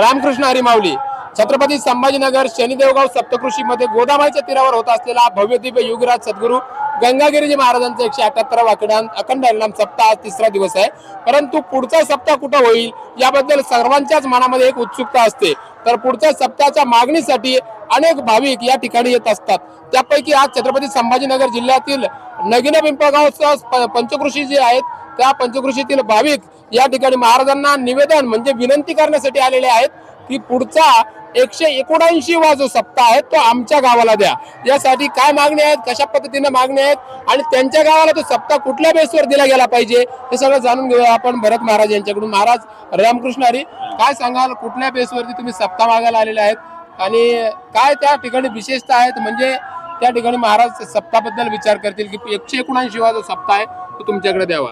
रामकृष्ण हरी माऊली छत्रपती संभाजीनगर शनिदेवगाव सप्तकृषीमध्ये गोदामाईच्या तीरावर होत असलेला भव्य दिव्य युगराज सद्गुरू गंगागिरीजी महाराजांचा एकशे अठ्याहत्तरावा अखंड अखंड हरिणाम सप्ताह आज तिसरा दिवस आहे. परंतु पुढचा सप्ताह कुठं होईल याबद्दल सर्वांच्याच मनामध्ये एक उत्सुकता असते. तर पुढच्या सप्ताहाच्या मागणीसाठी अनेक भाविक या ठिकाणी येत असतात. त्यापैकी आज छत्रपती संभाजीनगर जिल्ह्यातील नगिना पिंपळगावचं प- पंचकृषी जे आहेत त्या पंचकृषीतील भाविक या ठिकाणी महाराजांना निवेदन म्हणजे विनंती करण्यासाठी आलेले आहेत? की पुढचा एकशे एकोणऐंशी वा जो सप्ताह आहे तो आमच्या गावाला द्या. यासाठी काय मागणी आहेत? कशा पद्धतीने मागणी आहेत? आणि त्यांच्या गावाला तो सप्ताह कुठल्या बेसवर दिला गेला पाहिजे? हे सगळं जाणून घेऊया आपण भरत महाराज यांच्याकडून. महाराज रामकृष्ण हरी काय सांगाल? कुठल्या बेसवरती तुम्ही सप्ताह मागायला आलेले आहेत? आणि काय त्या ठिकाणी विशेषता आहेत? म्हणजे त्या ठिकाणी महाराज सप्ताबद्दल विचार करतील की एकशे एकोणऐंशी वा जो सप्ताह आहे तो तुमच्याकडे द्यावा.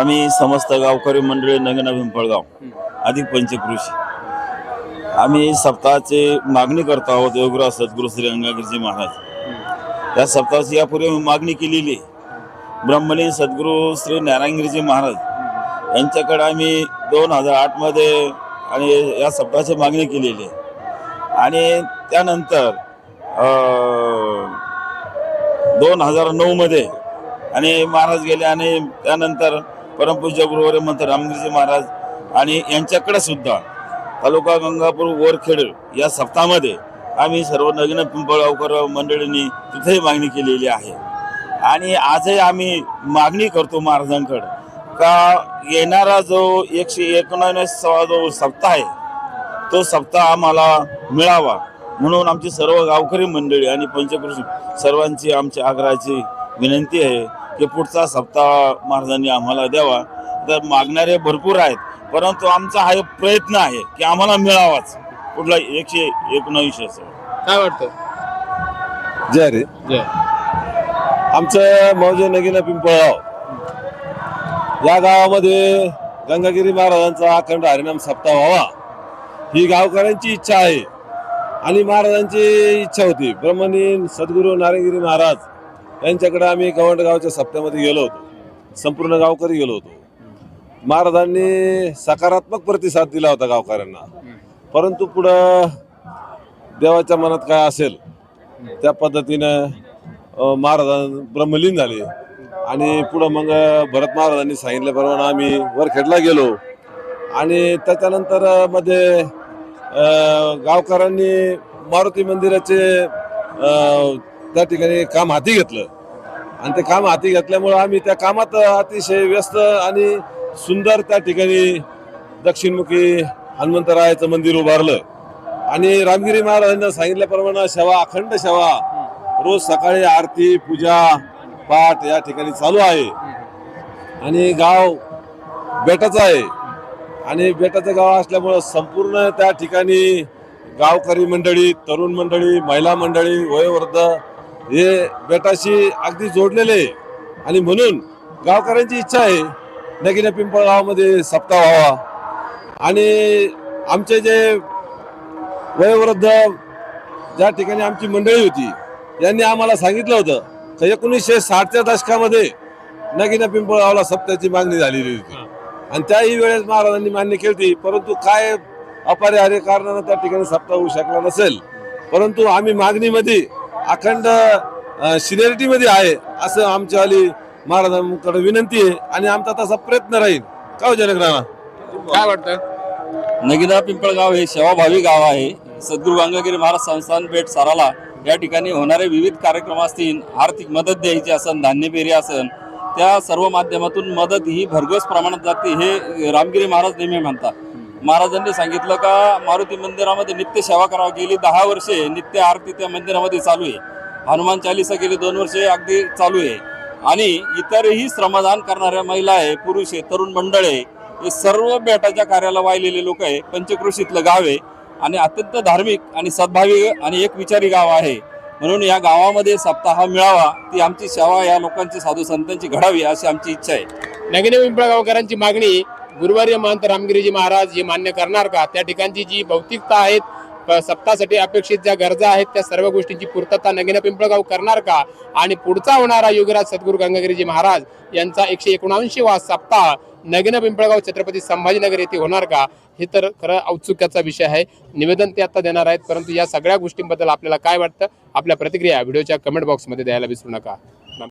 आम्ही समस्त गावकरी मंडळी नगना पिंपळगाव अधिक पंचकृषी आम्ही सप्ताहाची मागणी करतो आहोत योगराज सद्गुरू श्री गंगागिरीजी महाराज. या सप्ताहाची यापूर्वी मागणी केलेली आहे. ब्रह्मलीन सद्गुरू श्री नारायणगिरीजी महाराज यांच्याकडे आम्ही दोन हजार आठमध्ये आणि या सप्ताहाची मागणी केलेली आहे. आणि त्यानंतर दोन हजार नऊमध्ये आणि महाराज गेले आणि त्यानंतर परमपूज्य गुरुवारी मंत्र रामगिरीजी महाराज आणि यांच्याकडे सुद्धा तालुका गंगापूर वरखेड या सप्ताहामध्ये आम्ही सर्व नवीन पिंपळगावकर मंडळींनी तिथेही मागणी केलेली आहे. आणि आजही आम्ही मागणी करतो महाराजांकडे का येणारा जो एकशे एकोणावीसावा जो सप्ताह आहे तो सप्ताह आम्हाला मिळावा म्हणून आमची सर्व गावकरी मंडळी आणि पंचकृषी सर्वांची आमच्या आग्रहाची विनंती आहे. की पुढचा सप्ताह महाराजांनी आम्हाला द्यावा. तर मागणारे भरपूर आहेत परंतु आमचा हा एक प्रयत्न आहे की आम्हाला मिळावाच. कुठला एकशे एकोणावीस काय वाटतं? जय रे. जय. आमचं मौजे नगिना पिंपळगाव. या गावामध्ये गंगागिरी महाराजांचा अखंड हरिनाम सप्ताह व्हावा. ही गावकऱ्यांची इच्छा आहे. आणि महाराजांची इच्छा होती. ब्रह्मनीन सद्गुरू नारायणगिरी महाराज यांच्याकडे आम्ही गवंडगावच्या सप्त्यामध्ये गेलो होतो. संपूर्ण गावकरी गेलो होतो. महाराजांनी सकारात्मक प्रतिसाद दिला होता गावकऱ्यांना. परंतु पुढं देवाच्या मनात काय असेल त्या पद्धतीनं महाराजां ब्रह्मलीन झाले. आणि पुढं मग भरत महाराजांनी सांगितल्याप्रमाणे आम्ही वरखेडला गेलो. आणि त्याच्यानंतरमध्ये गावकऱ्यांनी मारुती मंदिराचे त्या ठिकाणी काम हाती घेतलं. आणि ते काम हाती घेतल्यामुळं आम्ही त्या कामात अतिशय व्यस्त आणि सुंदर त्या ठिकाणी दक्षिणमुखी हनुमंतरायाचं मंदिर उभारलं. आणि रामगिरी महाराजांना सांगितल्याप्रमाणे सेवा अखंड सेवा रोज सकाळी आरती पूजा पाठ या ठिकाणी चालू आहे. आणि गाव बेटाचं आहे. आणि बेटाचं गाव असल्यामुळं संपूर्ण त्या ठिकाणी गावकरी मंडळी तरुण मंडळी महिला मंडळी वयोवृद्ध हे बेटाशी अगदी जोडलेले आहे. आणि म्हणून गावकऱ्यांची इच्छा आहे नगिना पिंपळगावामध्ये सप्ताह व्हावा. आणि आमचे जे वयोवृद्ध ज्या ठिकाणी आमची मंडळी होती यांनी आम्हाला सांगितलं होतं तर एकोणीसशे साठच्या दशकामध्ये नगिना पिंपळगावला सप्त्याची मागणी झालेली होती. आणि त्याही वेळेस महाराजांनी मान्य केली परंतु काय अपरिहार्य कारणानं त्या ठिकाणी सप्ताह होऊ शकला नसेल. परंतु आम्ही मागणीमध्ये अखंड सिनियरिटीमध्ये आहे असं आमच्यावाली महाराजांकडे विनंती आहे आणि आमचा तसा प्रयत्न राहील. का हो जनक राणा? काय वाटतं नगिना पिंपळगाव हे सेवाभावी गाव आहे. सद्गुरू गंगागिरी महाराज संस्थान पेठ साराला या ठिकाणी होणारे विविध कार्यक्रम असतील आर्थिक मदत द्यायची असन धान्य पेरी असन त्या सर्व माध्यमातून मदत ही भरघोस प्रमाणात जाते हे रामगिरी महाराज नेहमी म्हणतात. महाराजांनी सांगितलं का मारुती मंदिरामध्ये नित्य सेवा करावी. गेली दहा वर्षे नित्य आरती त्या मंदिरामध्ये चालू आहे. हनुमान चालिसा गेली दोन वर्षे अगदी चालू आहे. आणि इतरही श्रमदान करणाऱ्या महिला आहे पुरुष आहे तरुण मंडळ आहे हे सर्व बेटाच्या कार्याला वाहिलेले लोक आहे. पंचकृषीतलं गाव आहे. आणि अत्यंत धार्मिक आणि सद्भावी आणि एक विचारी गाव आहे. म्हणून या गावामध्ये सप्ताह मिळावा. ती आमची सेवा या लोकांची साधू संतांची घडावी अशी आमची इच्छा आहे. नगिने पिंपळगावकरांची मागणी गुरुवारी महंत रामगिरीजी महाराज हे मान्य करणार का? त्या ठिकाणची जी भौतिकता आहेत सप्तासाठी अपेक्षित ज्या गरजा आहेत त्या सर्व गोष्टींची पूर्तता नगिना पिंपळगाव करणार का? आणि पुढचा होणारा युगराज सद्गुरू गंगागिरीजी महाराज यांचा एकशे एकोणऐंशी वा सप्ताह नगीन पिंपळगाव छत्रपती संभाजीनगर येथे होणार का? हे तर खरं औत्सुक्याचा विषय आहे. निवेदन ते आता देणार आहेत परंतु या सगळ्या गोष्टींबद्दल आपल्याला काय वाटतं? आपल्या प्रतिक्रिया व्हिडिओच्या कमेंट बॉक्समध्ये द्यायला विसरू नका.